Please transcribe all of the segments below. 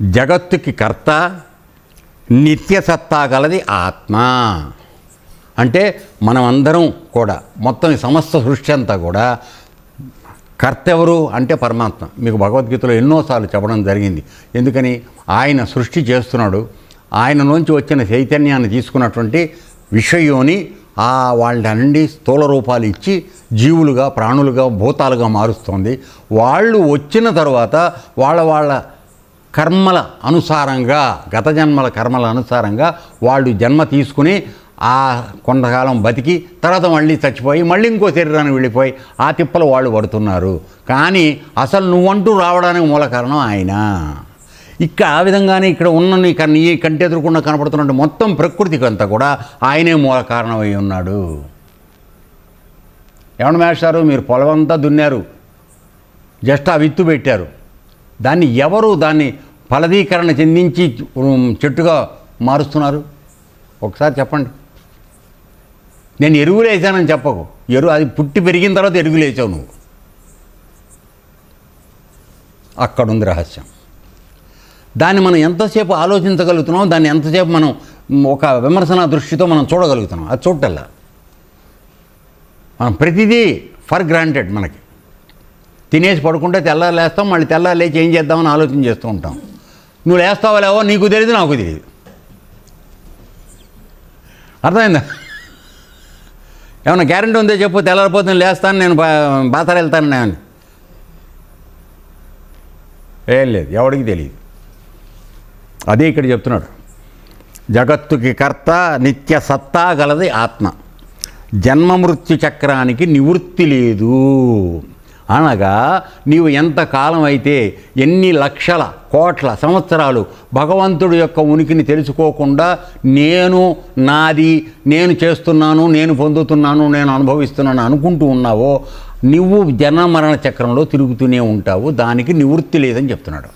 జగత్తుకి కర్త నిత్యసత్తా గలది ఆత్మ. అంటే మనమందరం కూడా మొత్తం సమస్త సృష్టి అంతా కూడా కర్త ఎవరు అంటే పరమాత్మ. మీకు భగవద్గీతలో ఎన్నోసార్లు చెప్పడం జరిగింది. ఎందుకని? ఆయన సృష్టి చేస్తున్నాడు. ఆయన నుంచి వచ్చిన చైతన్యాన్ని తీసుకున్నటువంటి విషయోని ఆ వాళ్ళ నుండి స్థూల రూపాలు ఇచ్చి జీవులుగా ప్రాణులుగా భూతాలుగా మారుస్తోంది. వాళ్ళు వచ్చిన తర్వాత వాళ్ళ వాళ్ళ కర్మల అనుసారంగా గత జన్మల కర్మల అనుసారంగా వాళ్ళు జన్మ తీసుకుని ఆ కొంతకాలం బతికి తర్వాత మళ్ళీ చచ్చిపోయి మళ్ళీ ఇంకో శరీరానికి వెళ్ళిపోయి ఆ తిప్పలు వాళ్ళు పడుతున్నారు. కానీ అసలు నువ్వంటూ రావడానికి మూల కారణం ఆయన. ఇక్కడ ఆ విధంగానే ఇక్కడ ఉన్న నీ నీ కంటి ఎదురుకుండా కనపడుతున్నట్టు మొత్తం ప్రకృతికి అంతా కూడా ఆయనే మూల కారణమై ఉన్నాడు. ఏమన్నా మేస్టారు? మీరు పొలమంతా దున్నారు. జస్ట్ ఆ విత్తు పెట్టారు. దాన్ని ఎవరు దాన్ని ఫలదీకరణ చెందించి చెట్టుగా మారుస్తున్నారు? ఒకసారి చెప్పండి. నేను ఎరువులు వేసానని చెప్పకు. ఎరువు అది పుట్టి పెరిగిన తర్వాత ఎరువులు వేసావు నువ్వు. అక్కడుంది రహస్యం. దాన్ని మనం ఎంతసేపు ఆలోచించగలుగుతున్నాం దాన్ని ఎంతసేపు మనం ఒక విమర్శన దృష్టితో మనం చూడగలుగుతున్నాం. అది చూడటల్లా. మనం ప్రతిదీ ఫర్ గ్రాంటెడ్ మనకి. తినేసి పడుకుంటే తెల్లారు లేస్తాం మళ్ళీ తెల్లారు లేచి ఏం చేద్దామని ఆలోచన చేస్తూ ఉంటాం. నువ్వు లేస్తావో లేవో నీకు తెలియదు నాకు తెలియదు అర్థమైందా? ఏమన్నా గ్యారెంటీ ఉందో చెప్పు తెల్లారిపోతుంది లేస్తాను నేను బా వెళ్తాను నేను ఏం లేదు ఎవడికి తెలియదు అదే ఇక్కడ చెప్తున్నాడు. జగత్తుకి కర్త నిత్య సత్తా గలది ఆత్మ. జన్మమృత్యు చక్రానికి నివృత్తి లేదు. అనగా నీవు ఎంత కాలం అయితే ఎన్ని లక్షల కోట్ల సంవత్సరాలు భగవంతుడి యొక్క ఉనికిని తెలుసుకోకుండా నేను నాది నేను చేస్తున్నాను నేను పొందుతున్నాను నేను అనుభవిస్తున్నాను అనుకుంటూ ఉన్నావో నువ్వు జన మరణ చక్రంలో తిరుగుతూనే ఉంటావు. దానికి నివృత్తి లేదని చెప్తున్నాడు.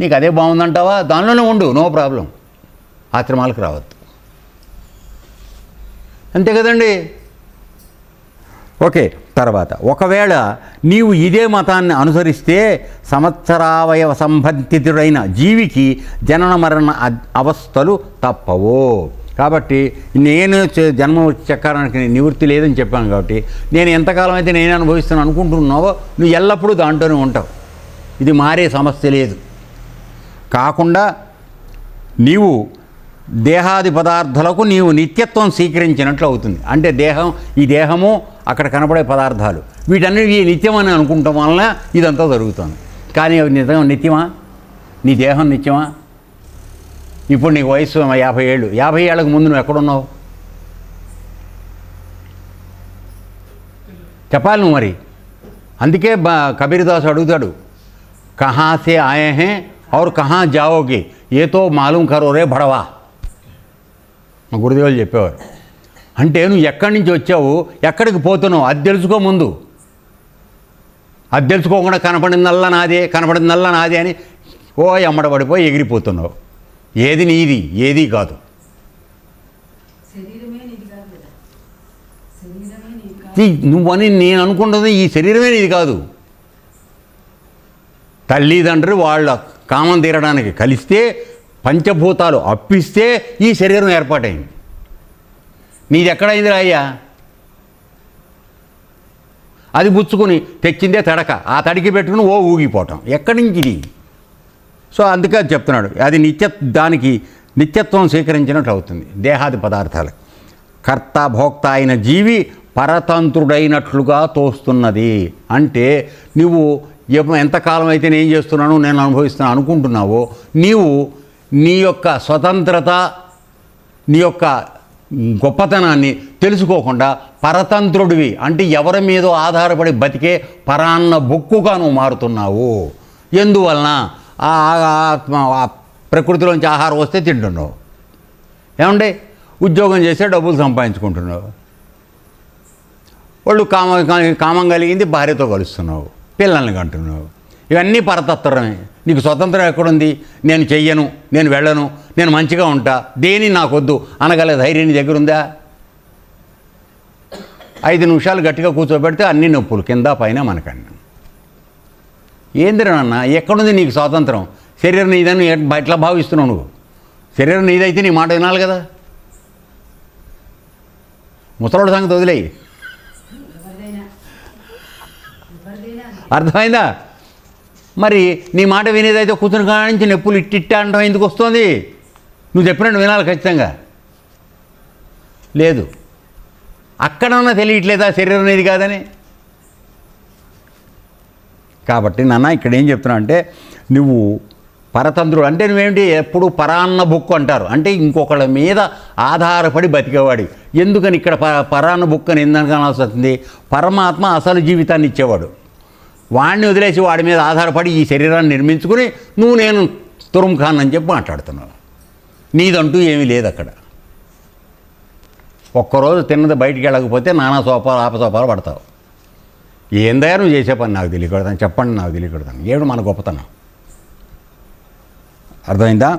నీకు అదే బాగుందంటావా? దానిలోనే ఉండు నో ప్రాబ్లం. ఆశ్రమాలకు రావద్దు. అంతే కదండి? ఓకే. తర్వాత ఒకవేళ నీవు ఇదే మతాన్ని అనుసరిస్తే సంవత్సరావయవ సంబంధితుడైన జీవికి జనన మరణ అవస్థలు తప్పవు. కాబట్టి నేను జన్మ చక్రానికి నివృత్తి లేదని చెప్పాను కాబట్టి నేను ఎంతకాలం అయితే నేను అనుభవిస్తాను అనుకుంటున్నావో నువ్వు ఎల్లప్పుడూ దాంట్లోనే ఉంటావు. ఇది మారే సమస్య లేదు. కాకుండా నీవు దేహాది పదార్థాలకు నీవు నిత్యత్వం స్వీకరించినట్లు అవుతుంది. అంటే దేహం ఈ దేహము అక్కడ కనబడే పదార్థాలు. వీటన్నిటికీ నిత్యమని అనుకుంటాం వలన ఇదంతా జరుగుతుంది. కానీ అవి నిజంగా నిత్యమా? నీ దేహం నిత్యమా? ఇప్పుడు నీకు వయసు యాభై ఏళ్ళు. యాభై ఏళ్ళకు ముందు నువ్వు ఎక్కడున్నావు? చెప్పాలి నువ్వు మరి. అందుకే కబీర్దాస్ అడుగుతాడు. కహాసే ఆయే ఆరు కహా జావోకి ఏతో మాలూం కరోరే బడవా మా గురుదేవులు చెప్పేవారు. అంటే నువ్వు ఎక్కడి నుంచి వచ్చావు? ఎక్కడికి పోతున్నావు? అది తెలుసుకో ముందు. అది తెలుసుకోకుండా కనపడిందల్లా నాదే కనపడిందల్లా నాదే అని ఓ ఎమ్మడబడిపోయి ఎగిరిపోతున్నావు. ఏది నీది? ఏది కాదు. నువ్వని నేను అనుకుంటుంది ఈ శరీరమే నీది కాదు. తల్లిదండ్రులు వాళ్ళ కామం తీరడానికి కలిస్తే పంచభూతాలు అప్పిస్తే ఈ శరీరం ఏర్పాటైంది. నీది ఎక్కడైంది రాయ్యా అది పుచ్చుకుని తెచ్చిందే తడక. ఆ తడికి పెట్టుకుని ఓ ఊగిపోవటం. ఎక్కడి నుంచి ఇది? సో అందుకే చెప్తున్నాడు. అది నిత్య దానికి నిత్యత్వం స్వీకరించినట్లు అవుతుంది. దేహాది పదార్థాలు. కర్త భోక్త అయిన జీవి పరతంత్రుడైనట్లుగా తోస్తున్నది. అంటే నువ్వు ఎంతకాలం అయితే నేను చేస్తున్నాను నేను అనుభవిస్తున్నాను అనుకుంటున్నావో నీవు నీ యొక్క స్వతంత్రత నీ యొక్క గొప్పతనాన్ని తెలుసుకోకుండా పరతంత్రుడివి అంటే ఎవరి మీదో ఆధారపడి బతికే పరాన్న బొక్కుగా నువ్వు మారుతున్నావు. ఎందువలన ఆ ఆత్మ ఆ ప్రకృతిలోంచి ఆహారం వస్తే తింటున్నావు. ఏమండి? ఉద్యోగం చేస్తే డబ్బులు సంపాదించుకుంటున్నావు. వాళ్ళు కామ కామం కలిగింది భార్యతో కలుస్తున్నావు. పిల్లల్ని కంటున్నావు. ఇవన్నీ పరతత్వమే. నీకు స్వతంత్రం ఎక్కడుంది? నేను చెయ్యను నేను వెళ్ళను నేను మంచిగా ఉంటా దేని నాకొద్దు అనగల ధైర్యం నీ దగ్గర ఉందా ఐదు నిమిషాలు గట్టిగా కూర్చోబెడితే అన్ని నొప్పులు కింద పైన మనకన్నా. ఏందిరా నాన్న ఎక్కడుంది నీకు స్వాతంత్రం? శరీరం నీదని ఎట్- ఎట్లా భావిస్తున్నావు నువ్వు? శరీరం నీదైతే నీ మాట వినాలి కదా? ముసలోడు సంగతి వదిలేయి. అర్థమైందా? మరి నీ మాట వినేదైతే కూతురు కానించి నొప్పులు ఇట్టిట్ట అంటాం ఎందుకు వస్తుంది? నువ్వు చెప్పినట్టు వినాలి ఖచ్చితంగా. లేదు. అక్కడన్నా తెలియట్లేదా శరీరం అనేది కాదని? కాబట్టి నాన్న ఇక్కడ ఏం చెప్తున్నా అంటే నువ్వు పరతంత్రుడు. అంటే నువ్వేమిటి? ఎప్పుడు పరాన్న బుక్కు అంటారు. అంటే ఇంకొకళ్ళ మీద ఆధారపడి బతికేవాడి. ఎందుకని ఇక్కడ ప పరాన్న బుక్ అని ఎందుకు వస్తుంది? పరమాత్మ అసలు జీవితాన్ని ఇచ్చేవాడు. వాడిని వదిలేసి వాడి మీద ఆధారపడి ఈ శరీరాన్ని నిర్మించుకుని నువ్వు నేను తురుమ్ ఖాన్ అని చెప్పి మాట్లాడుతున్నావు. నీదంటూ ఏమీ లేదు అక్కడ ఒక్కరోజు తిన్నది బయటికి వెళ్ళకపోతే నానా సోపాలు ఆపసోపాలు పడతావు. ఏందయ్యా నువ్వు చేసే పని నాకు తెలియకూడదని చెప్పండి నాకు తెలియకూడదని. ఏడు మన గొప్పతనం? అర్థమైందా?